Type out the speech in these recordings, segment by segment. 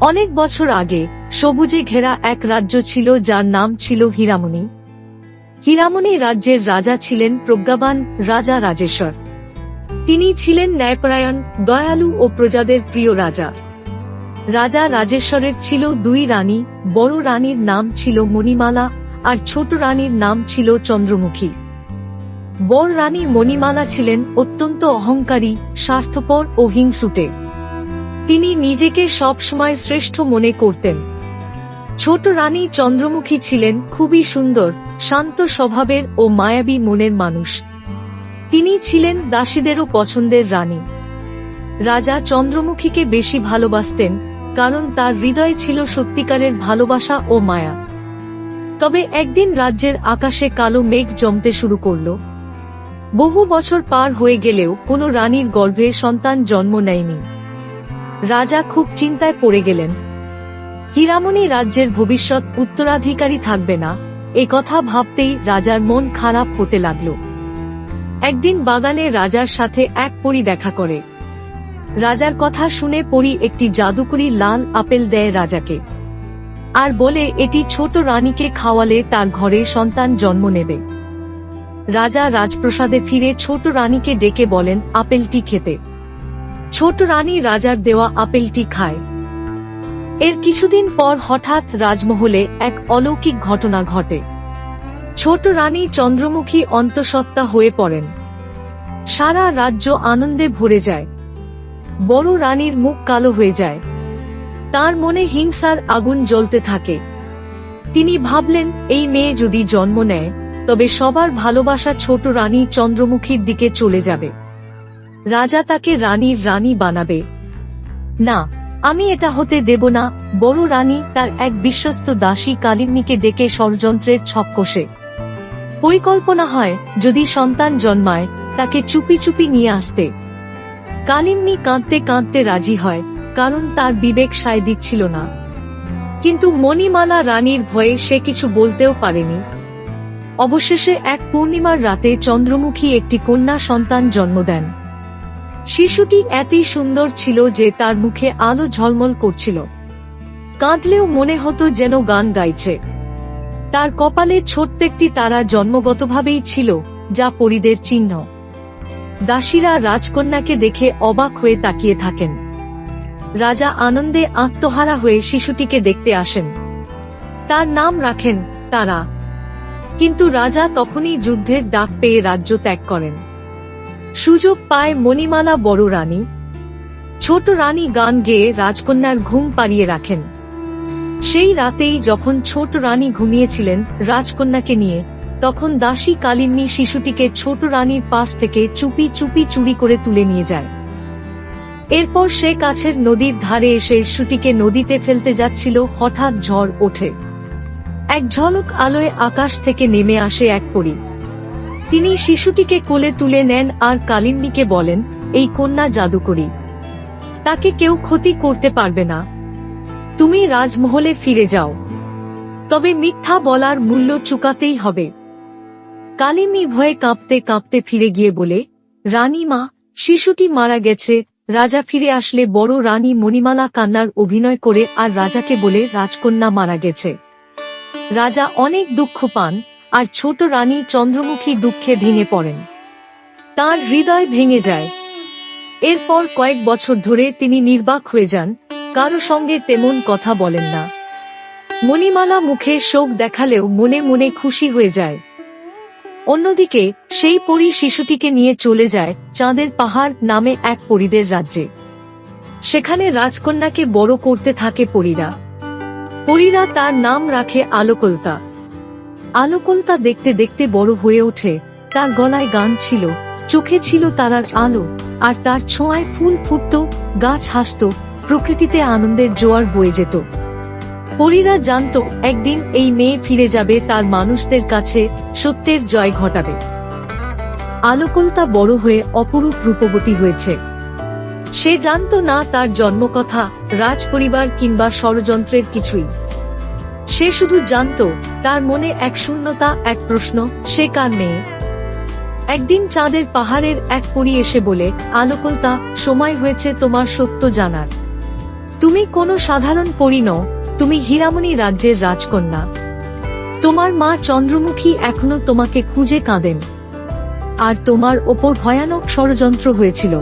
অনেক বছর আগে, সবুজে ঘেরা এক রাজ্য ছিল যার নাম ছিল হীরামণি। হীরামণি রাজ্যের রাজা ছিলেন প্রজ্ঞাবান রাজা রাজেশ্বর। তিনি ছিলেন ন্যায়পরায়ণ, দয়ালু ও প্রজাদের প্রিয় রাজা। রাজা রাজেশ্বরের ছিল দুই রানী, বড় রানীর নাম ছিল মণিমালা আর ছোট রানীর নাম ছিল চন্দ্রমুখী। বড় রানী মণিমালা ছিলেন অত্যন্ত অহংকারী, স্বার্থপর ও হিংসুটে। তিনি নিজেকে সবসময় শ্রেষ্ঠ মনে করতেন। ছোট রানী চন্দ্রমুখী ছিলেন খুবই সুন্দর, শান্ত স্বভাবের ও মায়াবী মনের মানুষ। তিনি ছিলেন দাসীদেরও পছন্দের রানী। রাজা চন্দ্রমুখীকে বেশি ভালোবাসতেন, কারণ তার হৃদয়ে ছিল সত্যিকারের ভালোবাসা ও মায়া। তবে একদিন রাজ্যের আকাশে কালো মেঘ জমতে শুরু করল। বহু বছর পার হয়ে গেলেও কোনো রানীর গর্ভে সন্তান জন্ম নেয়নি। রাজা খুব চিন্তায় পড়ে গেলেন। হীরামণি রাজ্যের ভবিষ্যৎ উত্তরাধিকারী থাকবে না, এ কথা ভাবতেই রাজার মন খারাপ হতে লাগল। একদিন বাগানে রাজার সাথে এক পরী দেখা করে। রাজার কথা শুনে পরী একটি জাদুকরি লাল আপেল দেয় রাজাকে। আর বলে, এটি ছোট রানীকে খাওয়ালে তার ঘরে সন্তান জন্ম নেবে। রাজা রাজপ্রসাদে ফিরে ছোট রানীকে ডেকে বলেন, আপেলটি খেতে। ছোট রানী রাজার দেওয়া আপেলটি খায়। এর কিছুদিন পর হঠাৎ রাজমহলে এক অলৌকিক ঘটনা ঘটে। ছোট রানী চন্দ্রমুখী অন্তঃসত্ত্বা হয়ে পড়েন। সারা রাজ্য আনন্দে ভরে যায়। বড় রানীর মুখ কালো হয়ে যায়। তার মনে হিংসার আগুন জ্বলতে থাকে। তিনি ভাবলেন, এই মেয়ে যদি জন্ম নেয়, তবে সবার ভালোবাসা ছোট রানী চন্দ্রমুখীর দিকে চলে যাবে। রাজা তাকে রানীর রানী বানাবে। না, আমি এটা হতে দেব না, বড় রানী তার এক বিশ্বস্ত দাসী কালিন্নিকে ডেকে ষড়যন্ত্রের ছক কষে। পরিকল্পনা হয়, যদি সন্তান জন্মায়, তাকে চুপি চুপি নিয়ে আসতে। কালিন্নি কাঁদতে কাঁদতে রাজি হয়, কারণ তার বিবেক সায় দিচ্ছিল না। কিন্তু মণিমালা রানীর ভয়ে সে কিছু বলতেও পারেনি। অবশেষে এক পূর্ণিমার রাতে চন্দ্রমুখী একটি কন্যা সন্তান জন্ম দেন। শিশুটি এতই সুন্দর ছিল যে তার মুখে আলো ঝলমল করছিল। কাঁদলেও মনে হতো যেন গান গাইছে। তার কপালে ছোট্ট একটি তারা জন্মগতভাবেই ছিল, যা পরিদের চিহ্ন। দাসীরা রাজকন্যাকে দেখে অবাক হয়ে তাকিয়ে থাকেন। রাজা আনন্দে আত্মহারা হয়ে শিশুটিকে দেখতে আসেন। তার নাম রাখেন তারা। কিন্তু রাজা তখনই যুদ্ধের ডাক পেয়ে রাজ্য ত্যাগ করেন। সুযোগ পায় মণিমালা বড় রানী। ছোট রানী গান গেয়ে রাজকন্যার ঘুম পাড়িয়ে রাখেন। সেই রাতেই যখন ছোট রানী ঘুমিয়েছিলেন রাজকন্যাকে নিয়ে, তখন দাসী কালিন্নি শিশুটিকে ছোট রানীর পাশ থেকে চুপি চুপি চুরি করে তুলে নিয়ে যায়। এরপর সে কাছের নদীর ধারে এসে শিশুটিকে নদীতে ফেলতে যাচ্ছিল, হঠাৎ ঝড় ওঠে। এক ঝলক আলোয় আকাশ থেকে নেমে আসে এক পরী। তিনি শিশুটিকে কোলে তুলে নেন আর কালিন্নিকে বলেন, এই কন্যা জাদুকরি। তাকে কেউ ক্ষতি করতে পারবে না। তুমি রাজমহলে ফিরে যাও। তবে মিথ্যা বলার মূল্য চুকাতেই হবে কালিন্নি ভয়ে কাঁপতে কাঁপতে ফিরে গিয়ে বলে, রানী মা, শিশুটি মারা গেছে। রাজা ফিরে আসলে বড় রানী মণিমালা কান্নার অভিনয় করে আর রাজাকে বলে, রাজকন্যা মারা গেছে। রাজা অনেক দুঃখ পান আর ছোট রানী চন্দ্রমুখী দুঃখে ভেঙে পড়েন। তার হৃদয় ভেঙে যায়। এরপর কয়েক বছর ধরে তিনি নির্বাক হয়ে যান, কারও সঙ্গে তেমন কথা বলেন না। মণিমালা মুখে শোক দেখালেও মনে মনে খুশি হয়ে যায়। অন্যদিকে, সেই পরী শিশুটিকে নিয়ে চলে যায় চাঁদের পাহাড় নামে এক পরীদের রাজ্যে। সেখানে রাজকন্যাকে বড় করতে থাকে পরীরা। পরীরা তার নাম রাখে আলোকলতা। আলোকলতা দেখতে দেখতে বড় হয়ে ওঠে। তার গলায় গান ছিল, চোখে ছিল তারার আলো, আর তার ছোঁয়ায় ফুল ফুটত, গাছ হাসত, প্রকৃতিতে আনন্দের জোয়ার বয়ে যেত। পরীরা জানত, একদিন এই মেয়ে ফিরে যাবে, তার মানুষদের কাছে সত্যের জয় ঘটাবে। আলোকলতা বড় হয়ে অপরূপ রূপবতী হয়েছে। সে জানত না তার জন্মকথা, রাজপরিবার কিংবা ষড়যন্ত্রের কিছুই। সে শুধু জানত, তার মনে এক শূন্যতা, এক প্রশ্ন, সে কার মেয়ে? একদিন চাঁদের পাহাড়ের এক পরি এসে বলে আলোকলতা সময় হয়েছে তোমার সত্য জানার। তুমি কোনো সাধারণ পরী নও, তুমি হীরামণি রাজ্যের রাজকন্যা। তোমার মা চন্দ্রমুখী এখনও তোমাকে খুঁজে কাঁদেন। আর তোমার ওপর ভয়ানক ষড়যন্ত্র হয়েছিল।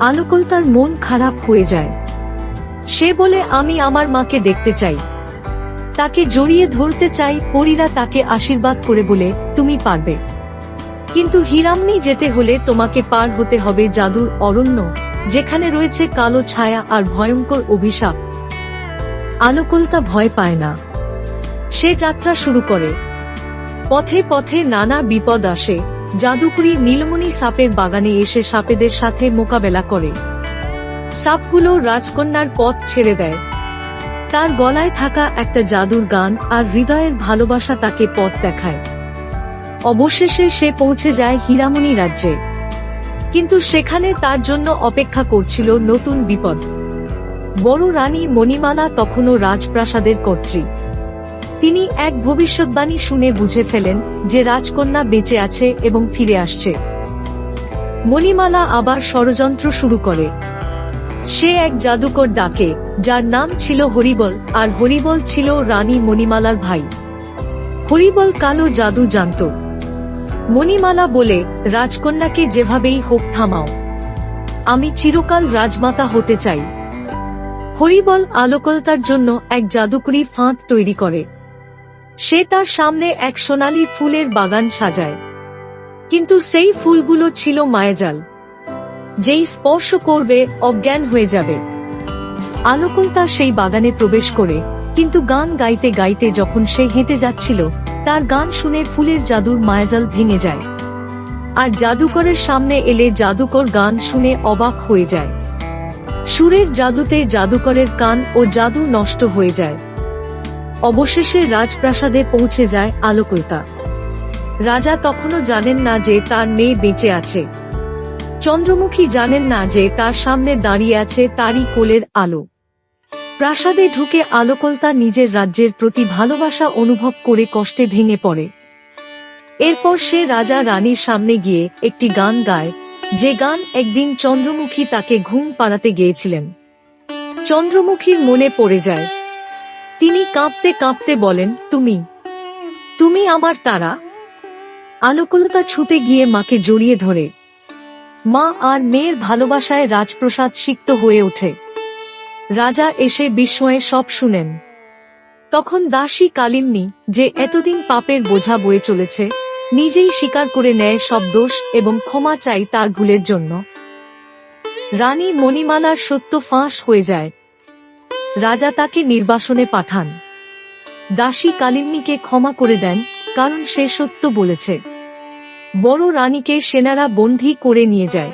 আলোকল তার মন খারাপ হয়ে যায়। সে বলে, আমি আমার মাকে দেখতে চাই। তাকে জড়িয়ে ধরতে চাই, পরীরা তাকে আশীর্বাদ করে বলে, তুমি পারবে। কিন্তু হিরামনি যেতে হলে তোমাকে পার হতে হবে জাদুর অরণ্য, যেখানে রয়েছে কালো ছায়া আর ভয়ঙ্কর অভিশাপ। আলোকলতা ভয় পায় না। সে যাত্রা শুরু করে। পথে পথে নানা বিপদ আসে। জাদুকরি নীলমণি সাপের বাগানে এসে সাপেদের সাথে মোকাবেলা করে। সাপগুলো রাজকন্যার পথ ছেড়ে দেয়। তার গলায় থাকা একটা জাদুর গান আর হৃদয়ের ভালোবাসা তাকে পথ দেখায়। অবশেষে সে পৌঁছে যায় হীরামণি রাজ্যে। কিন্তু সেখানে তার জন্য অপেক্ষা করছিল নতুন বিপদ। বড় রানী মণিমালা তখনও রাজপ্রাসাদের কর্ত্রী। তিনি এক ভবিষ্যৎবাণী শুনে বুঝে ফেলেন যে রাজকন্যা বেঁচে আছে এবং ফিরে আসছে। মণিমালা আবার ষড়যন্ত্র শুরু করে। সে এক জাদুকর ডাকে, যার নাম ছিল হরিবল, আর হরিবল ছিল রানী মণিমালার ভাই। হরিবল কালো জাদু জানত। মণিমালা বলে, রাজকন্যাকে যেভাবেই হোক থামাও। আমি চিরকাল রাজমাতা হতে চাই। হরিবল আলোকলতার জন্য এক জাদুকরি ফাঁদ তৈরি করে। সে তার সামনে এক সোনালী ফুলের বাগান সাজায়। কিন্তু সেই ফুলগুলো ছিল মায়াজাল। যেই স্পর্শ করবে, অজ্ঞান হয়ে যাবে। আলোকলতা সেই বাগানে প্রবেশ করে, কিন্তু গান গাইতে গাইতে যখন সে হেঁটে যাচ্ছিল, তার গান শুনে ফুলের জাদুর মায়াজাল ভেঙে যায়। আর জাদুকরের সামনে এলে জাদুকর গান শুনে অবাক হয়ে যায়। সুরের জাদুতে জাদুকরের কান ও জাদু নষ্ট হয়ে যায়। অবশেষে রাজপ্রাসাদে পৌঁছে যায় আলোকলতা। রাজা তখনও জানেন না যে তার মেয়ে বেঁচে আছে। চন্দ্রমুখী জানেন না যে তার সামনে দাঁড়িয়ে আছে তারই কোলের আলো। প্রাসাদে ঢুকে আলোকলতা নিজের রাজ্যের প্রতি ভালোবাসা অনুভব করে কষ্টে ভেঙে পড়ে। এরপর সে রাজা রানীর সামনে গিয়ে একটি গান গায়, যে গান একদিন চন্দ্রমুখী তাকে ঘুম পাড়াতে গিয়েছিলেন। চন্দ্রমুখীর মনে পড়ে যায়, তিনি কাঁপতে কাঁপতে বলেন, তুমি তুমি আমার তারা? আলোকলতা ছুটে গিয়ে মাকে জড়িয়ে ধরে মা আর মেয়ের ভালোবাসায় রাজপ্রসাদ সিক্ত হয়ে ওঠে। রাজা এসে বিস্ময়ে সব শুনেন। তখন দাসী কালিমনি, যে এতদিন পাপের বোঝা বয়ে চলেছে, নিজেই স্বীকার করে নেয় সব দোষ এবং ক্ষমা চাই তার ভুলের জন্য। রানী মণিমালার সত্য ফাঁস হয়ে যায়। রাজা তাকে নির্বাসনে পাঠান। দাসী কালিমনিকে ক্ষমা করে দেন, কারণ সে সত্য বলেছে। বড় রানীকে সেনারা বন্দী করে নিয়ে যায়।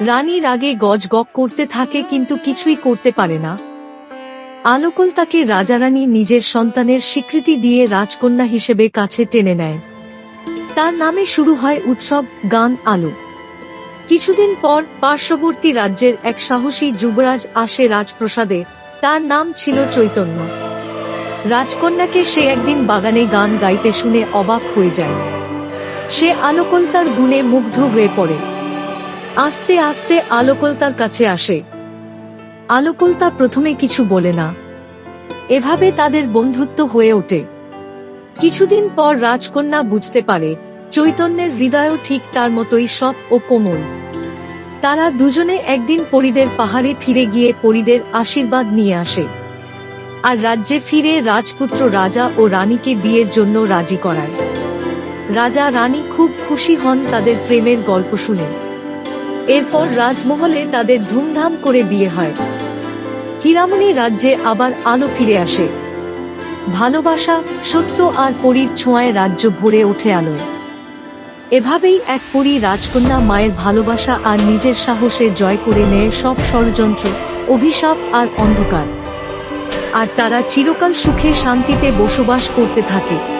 রানীর আগে গজগক করতে থাকে কিন্তু কিছুই করতে পারে না। আলোকল তাকে রাজারানী নিজের সন্তানের স্বীকৃতি দিয়ে রাজকন্যা হিসেবে কাছে টেনে নেয়। তার নামে শুরু হয় উৎসব, গান, আলো। কিছুদিন পর পার্শ্ববর্তী রাজ্যের এক সাহসী যুবরাজ আসে রাজপ্রসাদে, তার নাম ছিল চৈতন্য। রাজকন্যাকে সে একদিন বাগানে গান গাইতে শুনে অবাক হয়ে যায়। সে আলোকলতার গুণে মুগ্ধ হয়ে পড়ে। আস্তে আস্তে আলোকলতার কাছে আসে। আলোকলতা প্রথমে কিছু বলে না। এভাবে তাদের বন্ধুত্ব হয়ে ওঠে। কিছুদিন পর রাজকন্যা বুঝতে পারে, চৈতন্যের হৃদয়ও ঠিক তার মতোই সৎ ও কোমল। তারা দুজনে একদিন পরিদের পাহাড়ে ফিরে গিয়ে পরিদের আশীর্বাদ নিয়ে আসে। আর রাজ্যে ফিরে রাজপুত্র রাজা ও রানীকে বিয়ের জন্য রাজি করায়। রাজা রানী খুব খুশি হন তাদের প্রেমের গল্প শুনে। এরপর রাজমহলে তাদের ধুমধাম করে বিয়ে হয়। হীরামণি রাজ্যে আবার আলো ফিরে আসে। ভালোবাসা সত্য আর পরীর ছোঁয়ায় রাজ্য ভরে ওঠে আলোয়। এভাবেই এক পরী রাজকন্যা মায়ের ভালোবাসা আর নিজের সাহসে জয় করে নেয় সব ষড়যন্ত্র, অভিশাপ আর অন্ধকার। আর তারা চিরকাল সুখে শান্তিতে বসবাস করতে থাকে।